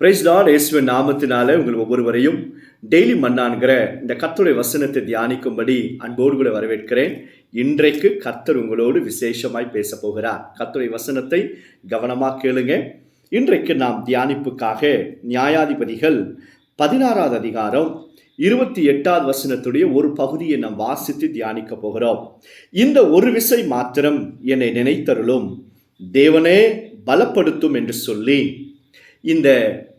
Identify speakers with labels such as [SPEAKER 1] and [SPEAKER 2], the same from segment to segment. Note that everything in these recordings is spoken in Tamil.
[SPEAKER 1] பிரைஸ் லார்ட் இயேசுவின் நாமத்தினால உங்கள் ஒவ்வொருவரையும் டெய்லி மன்னான்கிற இந்த கத்தருடைய வசனத்தை தியானிக்கும்படி அன்போடு கூட வரவேற்கிறேன். இன்றைக்கு கர்த்தர் உங்களோடு விசேஷமாய் பேச போகிறார். கர்த்தருடைய வசனத்தை கவனமாக கேளுங்க. இன்றைக்கு நாம் தியானிப்புக்காக நியாயாதிபதிகள் பதினாறாவது அதிகாரம் இருபத்தி எட்டாவது வசனத்துடைய ஒரு பகுதியை நாம் வாசித்து தியானிக்க போகிறோம். இந்த ஒரு விசை மாத்திரம் என்னை நினைத்தருளும். தேவனே பலப்படுத்தும் என்று சொல்லி இந்த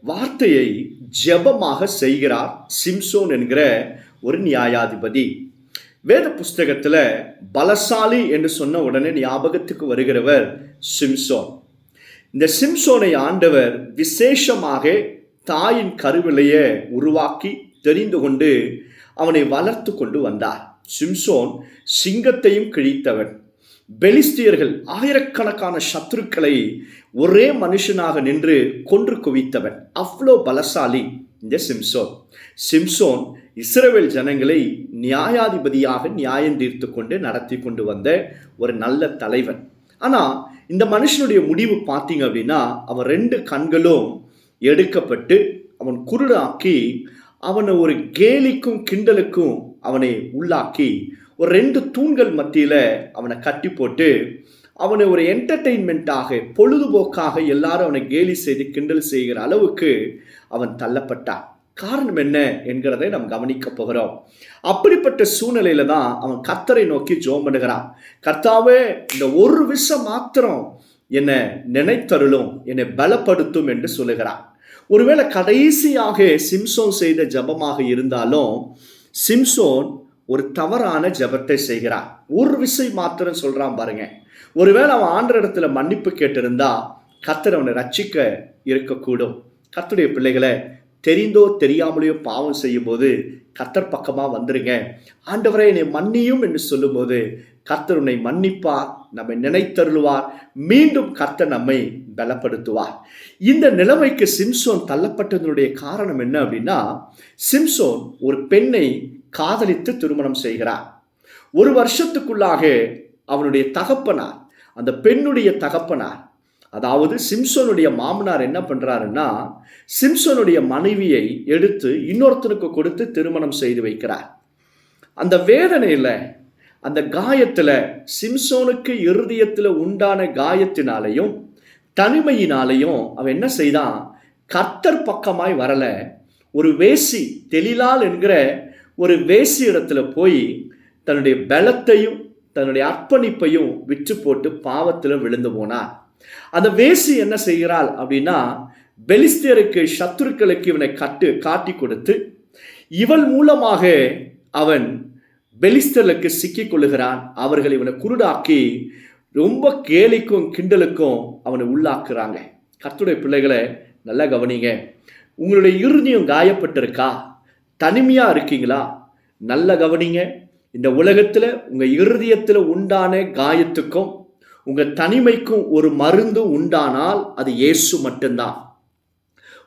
[SPEAKER 1] வார்த்தையை ஜெபமாக செய்கிறார் சிம்சோன் என்கிற ஒரு நியாயாதிபதி. வேத புஸ்தகத்தில் பலசாலி என்று சொன்ன உடனே ஞாபகத்துக்கு வருகிறவர் சிம்சோன். இந்த சிம்சோனை ஆண்டவர் விசேஷமாக தாயின் கருவிலையே உருவாக்கி தெரிந்து கொண்டு அவனை வளர்த்து கொண்டு வந்தார். சிம்சோன் சிங்கத்தையும் கிழித்தவன். பெலிஸ்தியர்கள் ஆயிரக்கணக்கான சத்துருக்களை ஒரே மனுஷனாக நின்று கொன்று குவித்தவன். அவ்வளோ பலசாலி. இந்த சிம்சோன். சிம்சோன் இஸ்ரவேல் ஜனங்களை நியாயாதிபதியாக நியாயம் தீர்த்து கொண்டு நடத்தி கொண்டு வந்த ஒரு நல்ல தலைவன். ஆனால் இந்த மனுஷனுடைய முடிவு பார்த்தீங்க அப்படின்னா அவன் ரெண்டு கண்களும் எடுக்கப்பட்டு அவன் குருடாக்கி அவனை ஒரு கேலிக்கும் கிண்டலுக்கும் அவனை உள்ளாக்கி ஒரு ரெண்டு தூண்கள் மத்தியில் அவனை கட்டி போட்டு அவனை ஒரு என்டர்டெயின்மெண்ட்டாக பொழுதுபோக்காக எல்லாரும் அவனை கேலி செய்து கிண்டல் செய்கிற அளவுக்கு அவன் தள்ளப்பட்டான். காரணம் என்ன என்கிறதை நாம் கவனிக்க போகிறோம். அப்படிப்பட்ட சூழ்நிலையில தான் அவன் கர்த்தரை நோக்கி ஜோம் பண்ணுகிறான். கர்த்தாவே இந்த ஒரு விஷம் மாத்திரம் என்னை நினைத்தருளும் என்னை பலப்படுத்தும் என்று சொல்லுகிறான். ஒருவேளை கடைசியாக சிம்சோன் செய்த ஜபமாக இருந்தாலும் சிம்சோன் ஒரு தவறான ஜபத்தை செய்கிறான் ஒரு விசை மாத்திரம் சொல்றான் பாருங்க. ஒருவேளை அவன் ஆண்ட இடத்துல மன்னிப்பு கேட்டிருந்தா கத்தர் அவனை ரட்சிக்க இருக்கக்கூடும். கத்துடைய பிள்ளைகளை தெரிந்தோ தெரியாமலையோ பாவம் செய்யும் போது கத்தர் பக்கமாக வந்துருங்க. ஆண்டவரை என்னை மன்னியும் என்று சொல்லும்போது கத்தர் உன்னை மன்னிப்பார் நம்மை நினைத்தருளுவார். மீண்டும் கர்த்தர் நம்மை பலப்படுத்துவார். இந்த நிலைமைக்கு சிம்சோன் தள்ளப்பட்டதனுடைய காரணம் என்ன அப்படின்னா சிம்சோன் ஒரு பெண்ணை காதலித்து திருமணம் செய்கிறார். ஒரு வருஷத்துக்குள்ளாக அவனுடைய தகப்பனார் அந்த பெண்ணுடைய தகப்பனார் அதாவது சிம்சோனுடைய மாமனார் என்ன பண்ணுறாருன்னா சிம்சோனுடைய மனைவியை எடுத்து இன்னொருத்தனுக்கு கொடுத்து திருமணம் செய்து வைக்கிறார். அந்த வேதனையில் அந்த காயத்தில் சிம்சோனுக்கு இருதயத்தில் உண்டான காயத்தினாலையும் தனிமையினாலையும் அவன் என்ன செய்தான் கர்த்தர் பக்கமாய் வரலை ஒரு வேசி தெளிலால் என்கிற ஒரு வேசி இடத்துல போய் தன்னுடைய பலத்தையும் தன்னுடைய அர்ப்பணிப்பையும் விற்று போட்டு பாவத்தில் விழுந்து போனார். அந்த வேசி என்ன செய்கிறாள் அப்படின்னா பெலிஸ்தியருக்கு சத்துருக்களுக்கு இவனை கட்டு காட்டி கொடுத்து இவள் மூலமாக அவன் பெலிஸ்தர்களுக்கு சிக்கிக் கொள்ளுகிறான். அவர்கள் இவனை குருடாக்கி ரொம்ப கேலிக்கும் கிண்டலுக்கும் அவனை உள்ளாக்குறாங்க. கத்துடைய பிள்ளைகளை நல்லா கவனிங்க. உங்களுடைய இறுதியும் காயப்பட்டிருக்கா? தனிமையாக இருக்கீங்களா? நல்ல கவனிங்க. இந்த உலகத்தில் உங்கள் இருதயத்தில் உண்டான காயத்துக்கும் உங்கள் தனிமைக்கும் ஒரு மருந்து உண்டானால் அது இயேசு மட்டும்தான்.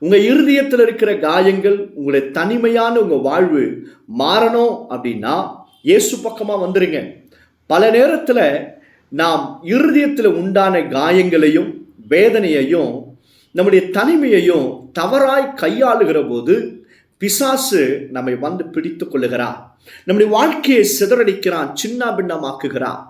[SPEAKER 1] உங்கள் இருதயத்தில் இருக்கிற காயங்கள் உங்களுடைய தனிமையான உங்கள் வாழ்வு மாறணும் அப்படின்னா இயேசு பக்கமாக வந்துடுங்க பல நேரத்தில் நாம் இருதயத்தில் உண்டான காயங்களையும் வேதனையையும் நம்முடைய தனிமையையும் தவறாய் கையாளுகிற போது பிசாசு நம்மை வந்து பிடித்து கொள்ளுகிறான் நம்முடைய வாழ்க்கையை சிதறடிக்கிறான் சின்ன பின்னமாக்குகிறான்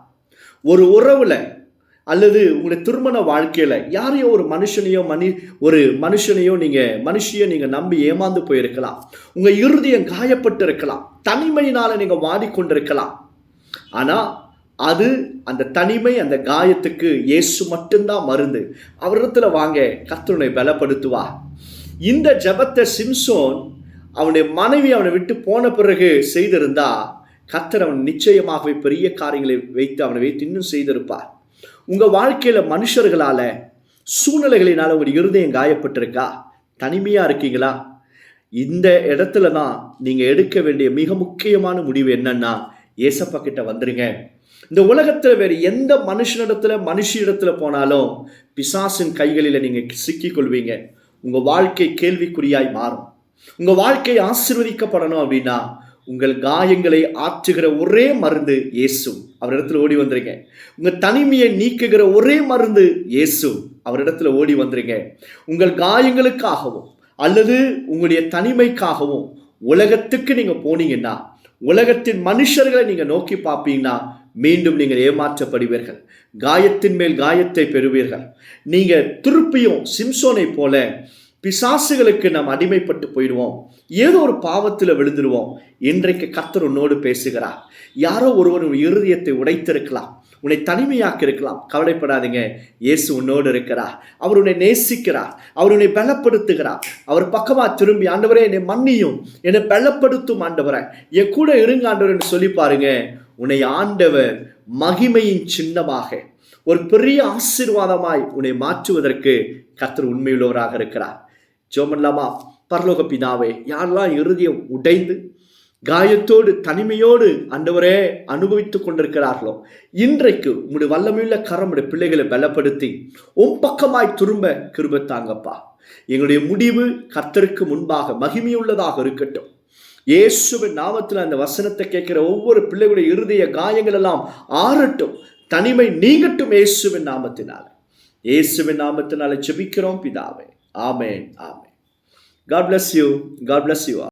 [SPEAKER 1] ஒரு உறவுல அல்லது உங்களுடைய திருமண வாழ்க்கையில யாரையோ ஒரு மனுஷனையோ மனி ஒரு மனுஷனையோ நீங்க மனுஷியோ நீங்க நம்பி ஏமாந்து போயிருக்கலாம். உங்க இருதயம் காயப்பட்டு இருக்கலாம் தனிமையினால நீங்க வாடிக்கொண்டிருக்கலாம். ஆனா அது அந்த தனிமை அந்த காயத்துக்கு இயேசு மட்டும்தான் மருந்து. அவரிடத்துல வாங்க கத்தனை பலப்படுத்துவா இந்த ஜபத்தை சிம்சோன் அவனுடைய மனைவி அவனை விட்டு போன பிறகு செய்திருந்தா கத்தர் அவன் நிச்சயமாகவே பெரிய காரியங்களை வைத்து அவனை வைத்து இன்னும் செய்திருப்பார். உங்கள் வாழ்க்கையில் மனுஷர்களால் சூழ்நிலைகளினால் ஒரு இருதயம் காயப்பட்டிருக்கா? தனிமையாக இருக்கீங்களா? இந்த இடத்துல தான் நீங்கள் எடுக்க வேண்டிய மிக முக்கியமான முடிவு என்னன்னா ஏசப்பா கிட்ட வந்துருங்க. இந்த உலகத்தில் வேறு எந்த மனுஷனிடத்துல மனுஷியிடத்துல போனாலும் பிசாசின் கைகளில் நீங்கள் சிக்கிக்கொள்வீங்க கொள்வீங்க. வாழ்க்கை கேள்விக்குறியாய் மாறும். உங்க வாழ்க்கை ஆசிர்வதிக்கப்படணும் அப்படின்னா உங்கள் காயங்களை ஆற்றுகிற ஒரே மருந்து இயேசு. அவரிடத்துல ஓடி வந்துருங்க. உங்க தனிமையை நீக்குகிற ஒரே மருந்து இயேசு. அவரிடத்துல ஓடி வந்துருங்க. உங்கள் காயங்களுக்காகவும் அல்லது உங்களுடைய தனிமைக்காகவும் உலகத்துக்கு நீங்க போனீங்கன்னா உலகத்தின் மனுஷர்களை நீங்க நோக்கி பார்ப்பீங்கன்னா மீண்டும் நீங்கள் ஏமாற்றப்படுவீர்கள். காயத்தின் மேல் காயத்தை பெறுவீர்கள். நீங்க திருப்பியும் சிம்சோனை போல பிசாசுகளுக்கு நாம் அடிமைப்பட்டு போயிடுவோம். ஏதோ ஒரு பாவத்தில் விழுந்துருவோம். இன்றைக்கு கர்த்தர் உன்னோடு பேசுகிறார். யாரோ ஒருவர் உன் இருதயத்தை உடைத்திருக்கலாம். உன்னை தனிமையாக்கி இருக்கலாம். கவலைப்படாதீங்க. இயேசு உன்னோடு இருக்கிறார். அவர் உன்னை நேசிக்கிறார். அவர் உன்னை பலப்படுத்துகிறார். அவர் பக்கமா திரும்பி ஆண்டவரே என்னை மன்னியும். என்னை பலப்படுத்தும் ஆண்டவரை. என் கூட இருங்க ஆண்டவர் சொல்லி பாருங்க. உன்னை ஆண்டவர் மகிமையின் சின்னமாக ஒரு பெரிய ஆசீர்வாதமாய் உன்னை மாற்றுவதற்கு கத்தர் உண்மையுள்ளவராக இருக்கிறார். ஜோமல்லாமா பரலோக பிதாவே யாரெல்லாம் இறுதியை உடைந்து காயத்தோடு தனிமையோடு அண்டவரே அனுபவித்துக் கொண்டிருக்கிறார்களோ இன்றைக்கு உங்களுடைய வல்லமையுள்ள கரம் பிள்ளைகளை பலப்படுத்தி உன் பக்கமாய் திரும்ப கிருபத்தாங்கப்பா எங்களுடைய முடிவு கர்த்தருக்கு முன்பாக மகிமையுள்ளதாக இருக்கட்டும். இயேசுவின் நாமத்தில் அந்த வசனத்தை கேட்கிற ஒவ்வொரு பிள்ளைகளுடைய இருதய காயங்கள் எல்லாம் ஆறட்டும். தனிமை நீங்கட்டும் இயேசுவின் நாமத்தினால. இயேசுவின் நாமத்தினால ஜெபிக்கிறோம் பிதாவே. Amen. Amen. God bless you. God bless you. all.